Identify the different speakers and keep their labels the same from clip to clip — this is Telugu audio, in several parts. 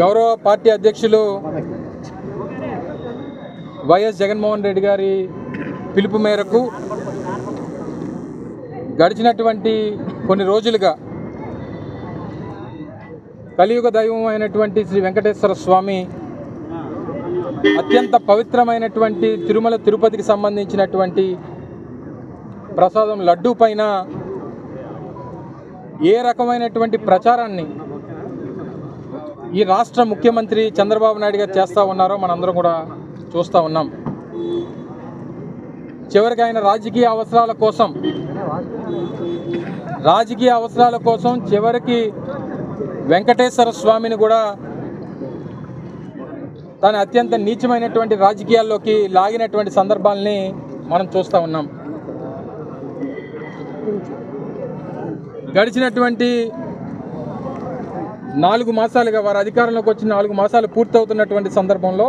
Speaker 1: గౌరవ పార్టీ అధ్యక్షులు వైఎస్ జగన్మోహన్ రెడ్డి గారి పిలుపు మేరకు గడిచినటువంటి కొన్ని రోజులుగా కలియుగ దైవం అయినటువంటి శ్రీ వెంకటేశ్వర స్వామి అత్యంత పవిత్రమైనటువంటి తిరుమల తిరుపతికి సంబంధించినటువంటి ప్రసాదం లడ్డూ పైన ఏ రకమైనటువంటి ప్రచారాన్ని ఈ రాష్ట్ర ముఖ్యమంత్రి చంద్రబాబు నాయుడు గారు చేస్తూ ఉన్నారో మనందరం కూడా చూస్తూ ఉన్నాం. చివరికి ఆయన రాజకీయ అవసరాల కోసం రాజకీయ అవసరాల కోసం చివరికి వెంకటేశ్వర స్వామిని కూడా తన అత్యంత నీచమైనటువంటి రాజకీయాల్లోకి లాగినటువంటి సందర్భాల్ని మనం చూస్తూ ఉన్నాం. గడిచినటువంటి నాలుగు మాసాలుగా వారు అధికారంలోకి వచ్చి నాలుగు మాసాలు పూర్తవుతున్నటువంటి సందర్భంలో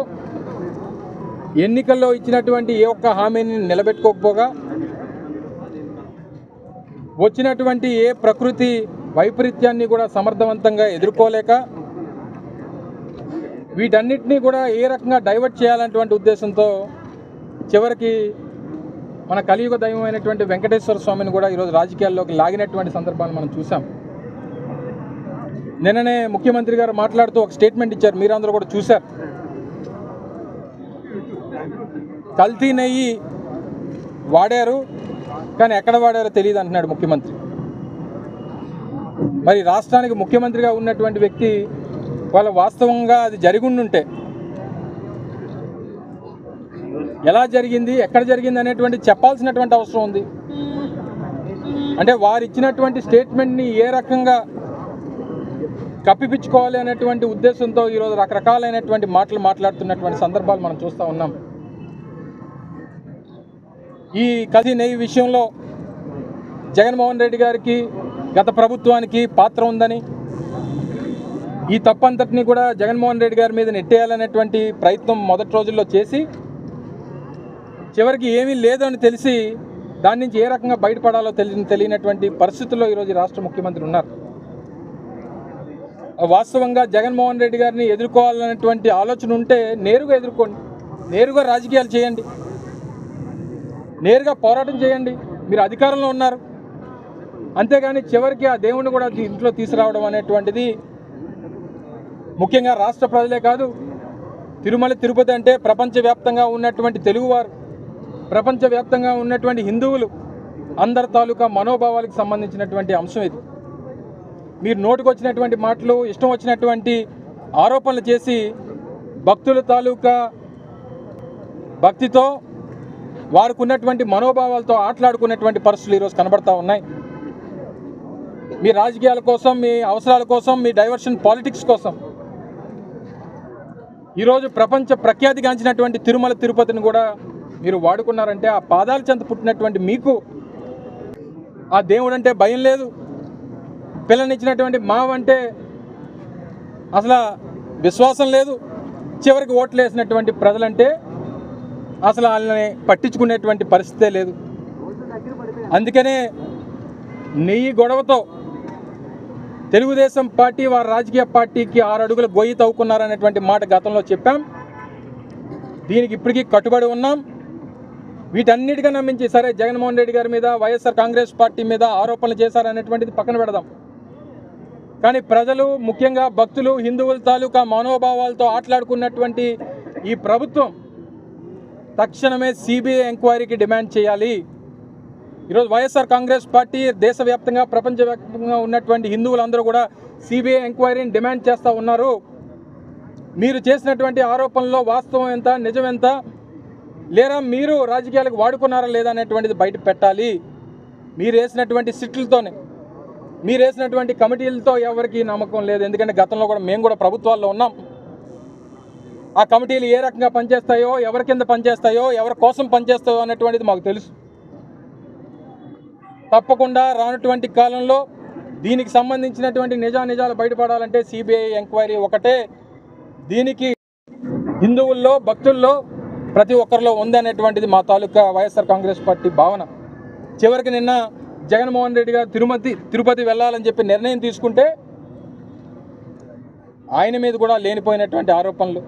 Speaker 1: ఎన్నికల్లో ఇచ్చినటువంటి ఏ ఒక్క హామీని నిలబెట్టుకోకపోగా వచ్చినటువంటి ఏ ప్రకృతి వైపరీత్యాన్ని కూడా సమర్థవంతంగా ఎదుర్కోలేక వీటన్నిటినీ కూడా ఏ రకంగా డైవర్ట్ చేయాలన్నటువంటి ఉద్దేశంతో చివరికి మన కలియుగ దైవం అయినటువంటి వెంకటేశ్వర స్వామిని కూడా ఈరోజు రాజకీయాల్లోకి లాగినటువంటి సందర్భాన్ని మనం చూసాం నిన్ననే ముఖ్యమంత్రి గారు మాట్లాడుతూ ఒక స్టేట్మెంట్ ఇచ్చారు. మీరందరూ కూడా చూశారు. కల్తీ నెయ్యి వాడారు కానీ ఎక్కడ వాడారో తెలియదు అంటున్నాడు ముఖ్యమంత్రి. మరి రాష్ట్రానికి ముఖ్యమంత్రిగా ఉన్నటువంటి వ్యక్తి వాళ్ళ వాస్తవంగా అది జరిగుండుంటే ఎలా జరిగింది ఎక్కడ జరిగింది అనేటువంటి చెప్పాల్సినటువంటి అవసరం ఉంది. అంటే వారు ఇచ్చినటువంటి స్టేట్మెంట్ని ఏ రకంగా కప్పిపించుకోవాలి అనేటువంటి ఉద్దేశంతో ఈరోజు రకరకాలైనటువంటి మాటలు మాట్లాడుతున్నటువంటి సందర్భాలు మనం చూస్తూ ఉన్నాం. ఈ కది నెయ్యి విషయంలో జగన్మోహన్ రెడ్డి గారికి గత ప్రభుత్వానికి పాత్ర ఉందని ఈ తప్పంతటిని కూడా జగన్మోహన్ రెడ్డి గారి మీద నెట్టేయాలనేటువంటి ప్రయత్నం మొదటి రోజుల్లో చేసి చివరికి ఏమీ లేదని తెలిసి దాని నుంచి ఏ రకంగా బయటపడాలో తెలియ తెలియనటువంటి పరిస్థితుల్లో ఈరోజు రాష్ట్ర ముఖ్యమంత్రి ఉన్నారు. వాస్తవంగా జగన్మోహన్ రెడ్డి గారిని ఎదుర్కోవాలనేటువంటి ఆలోచన ఉంటే నేరుగా ఎదుర్కోండి. నేరుగా రాజకీయాలు చేయండి. నేరుగా పోరాటం చేయండి. మీరు అధికారంలో ఉన్నారు. అంతేగాని చివరికి ఆ దేవుణ్ణి కూడా ఇంట్లో తీసుకురావడం అనేటువంటిది ముఖ్యంగా రాష్ట్ర ప్రజలే కాదు తిరుమల తిరుపతి అంటే ప్రపంచవ్యాప్తంగా ఉన్నటువంటి తెలుగువారు. ప్రపంచవ్యాప్తంగా ఉన్నటువంటి హిందువులు అందరి తాలూకా మనోభావాలకు సంబంధించినటువంటి అంశం ఇది. మీరు నోటికి వచ్చినటువంటి మాటలు ఇష్టం వచ్చినటువంటి ఆరోపణలు చేసి భక్తుల తాలూకా భక్తితో వారికి ఉన్నటువంటి మనోభావాలతో ఆటలాడుకున్నటువంటి పరిస్థితులు ఈరోజు కనబడతా ఉన్నాయి. మీ రాజకీయాల కోసం మీ అవసరాల కోసం మీ డైవర్షన్ పాలిటిక్స్ కోసం ఈరోజు ప్రపంచ ప్రఖ్యాతిగాంచినటువంటి తిరుమల తిరుపతిని కూడా మీరు వాడుకున్నారంటే ఆ పాదాల చెంత పుట్టినటువంటి మీకు ఆ దేవుడు అంటే భయం లేదు. పిల్లనిచ్చినటువంటి మావంటే అసలు విశ్వాసం లేదు. చివరికి ఓట్లు వేసినటువంటి ప్రజలంటే అసలు వాళ్ళని పట్టించుకునేటువంటి పరిస్థితే లేదు. అందుకనే నెయ్యి గొడవతో తెలుగుదేశం పార్టీ వారి రాజకీయ పార్టీకి ఆరు అడుగులు గొయ్యి తవ్వుకున్నారనేటువంటి మాట గతంలో చెప్పాం. దీనికి ఇప్పటికీ కట్టుబడి ఉన్నాం. వీటన్నిటికన్నా మించి సరే జగన్మోహన్ రెడ్డి గారి మీద వైఎస్ఆర్ కాంగ్రెస్ పార్టీ మీద ఆరోపణలు చేశారనేటువంటిది పక్కన పెడదాం. కానీ ప్రజలు ముఖ్యంగా భక్తులు హిందువుల తాలూకా మనోభావాలతో ఆటలాడుకున్నటువంటి ఈ ప్రభుత్వం తక్షణమే సిబిఐ ఎంక్వైరీకి డిమాండ్ చేయాలి. ఈరోజు వైఎస్ఆర్ కాంగ్రెస్ పార్టీ దేశవ్యాప్తంగా ప్రపంచవ్యాప్తంగా ఉన్నటువంటి హిందువులందరూ కూడా సిబిఐ ఎంక్వైరీని డిమాండ్ చేస్తూ ఉన్నారు. మీరు చేసినటువంటి ఆరోపణలో వాస్తవం ఎంత నిజం ఎంత? లేరా మీరు రాజకీయాలకు వాడుకున్నారా లేదా అనేటువంటిది బయట పెట్టాలి. మీరు వేసినటువంటి సిట్లతోనే మీరు వేసినటువంటి కమిటీలతో ఎవరికి నమ్మకం లేదు. ఎందుకంటే గతంలో కూడా మేము కూడా ప్రభుత్వాల్లో ఉన్నాం. ఆ కమిటీలు ఏ రకంగా పనిచేస్తాయో ఎవరి కింద పనిచేస్తాయో ఎవరి కోసం పనిచేస్తాయో అనేటువంటిది మాకు తెలుసు. తప్పకుండా రానటువంటి కాలంలో దీనికి సంబంధించినటువంటి నిజానిజాలు బయటపడాలంటే సిబిఐ ఎంక్వైరీ ఒకటే. దీనికి హిందువుల్లో భక్తుల్లో ప్రతి ఒక్కరిలో ఉందనేటువంటిది మా తాలూకా వైఎస్ఆర్ కాంగ్రెస్ పార్టీ భావన. చివరికి నిన్న జగన్మోహన్ రెడ్డి గారు తిరుమతి తిరుపతి వెళ్ళాలని చెప్పి నిర్ణయం తీసుకుంటే ఆయన మీద కూడా లేనిపోయినటువంటి ఆరోపణలు.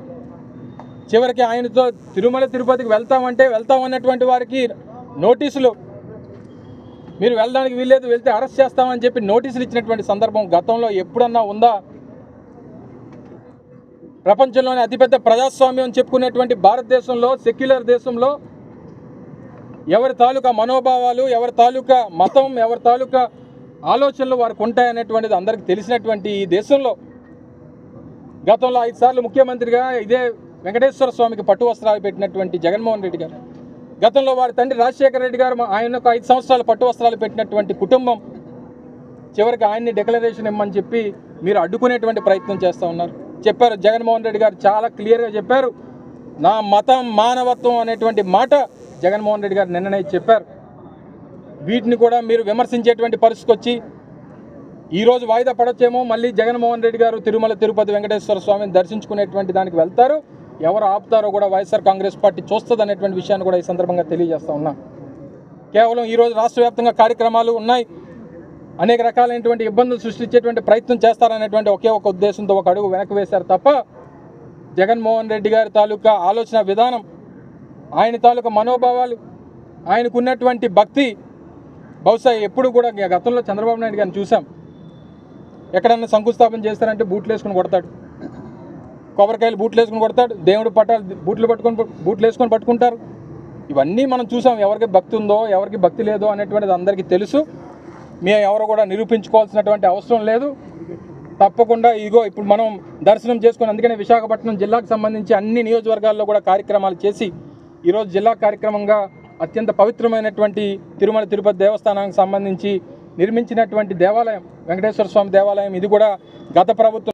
Speaker 1: చివరికి ఆయనతో తిరుమల తిరుపతికి వెళ్తామంటే వెళ్తాం అన్నటువంటి వారికి నోటీసులు. మీరు వెళ్ళడానికి వీల్లేదు వెళ్తే అరెస్ట్ చేస్తామని చెప్పి నోటీసులు ఇచ్చినటువంటి సందర్భం గతంలో ఎప్పుడన్నా ఉందా? ప్రపంచంలోనే అతిపెద్ద ప్రజాస్వామ్యం చెప్పుకునేటువంటి భారతదేశంలో సెక్యులర్ దేశంలో ఎవరి తాలూకా మనోభావాలు ఎవరి తాలూకా మతం ఎవరి తాలూకా ఆలోచనలు వారికి ఉంటాయనేటువంటిది అందరికీ తెలిసినటువంటి ఈ దేశంలో గతంలో ఐదు సార్లు ముఖ్యమంత్రిగా ఇదే వెంకటేశ్వర స్వామికి పట్టు వస్త్రాలు పెట్టినటువంటి జగన్మోహన్ రెడ్డి గారు. గతంలో వారి తండ్రి రాజశేఖర రెడ్డి గారు ఆయనకు ఐదు సంవత్సరాలు పట్టు వస్త్రాలు పెట్టినటువంటి కుటుంబం చివరికి ఆయన్ని డిక్లరేషన్ ఇమ్మని చెప్పి మీరు అడ్డుకునేటువంటి ప్రయత్నం చేస్తూ ఉన్నారు. చెప్పారు జగన్మోహన్ రెడ్డి గారు చాలా క్లియర్గా చెప్పారు. నా మతం మానవత్వం అనేటువంటి మాట జగన్మోహన్ రెడ్డి గారు నిన్ననే చెప్పారు. వీటిని కూడా మీరు విమర్శించేటువంటి పరిస్థితికి వచ్చి ఈరోజు వాయిదా పడొచ్చేమో మళ్ళీ జగన్మోహన్ రెడ్డి గారు తిరుమల తిరుపతి వెంకటేశ్వర స్వామిని దర్శించుకునేటువంటి దానికి వెళ్తారు. ఎవరు ఆపుతారో కూడా వైఎస్ఆర్ కాంగ్రెస్ పార్టీ చూస్తుంది అనేటువంటి విషయాన్ని కూడా ఈ సందర్భంగా తెలియజేస్తా ఉన్నా. కేవలం ఈరోజు రాష్ట్ర వ్యాప్తంగా కార్యక్రమాలు ఉన్నాయి. అనేక రకాలైనటువంటి ఇబ్బందులు సృష్టించేటువంటి ప్రయత్నం చేస్తారనేటువంటి ఒకే ఒక ఉద్దేశంతో ఒక అడుగు వెనక్కి వేశారు తప్ప జగన్మోహన్ రెడ్డి గారి తాలూకా ఆలోచన విధానం ఆయన తాలూకా మనోభావాలు ఆయనకున్నటువంటి భక్తి బహుశా ఎప్పుడు కూడా గతంలో చంద్రబాబు నాయుడు గారిని చూసాం. ఎక్కడన్నా శంకుస్థాపన చేస్తారంటే బూట్లు వేసుకుని కొడతాడు. కొబ్బరికాయలు బూట్లు వేసుకుని కొడతాడు. దేవుడు పట్టాలు బూట్లు పట్టుకొని బూట్లు వేసుకొని పట్టుకుంటారు. ఇవన్నీ మనం చూసాం. ఎవరికి భక్తి ఉందో ఎవరికి భక్తి లేదో అనేటువంటిది అందరికీ తెలుసు. మేము ఎవరు కూడా నిరూపించుకోవాల్సినటువంటి అవసరం లేదు. తప్పకుండా ఇదిగో ఇప్పుడు మనం దర్శనం చేసుకుని అందుకనే విశాఖపట్నం జిల్లాకు సంబంధించి అన్ని నియోజకవర్గాల్లో కూడా కార్యక్రమాలు చేసి ఈరోజు జిల్లా కార్యక్రమంగా అత్యంత పవిత్రమైనటువంటి తిరుమల తిరుపతి దేవస్థానానికి సంబంధించి నిర్మించినటువంటి దేవాలయం వెంకటేశ్వర స్వామి దేవాలయం. ఇది కూడా గత ప్రభుత్వం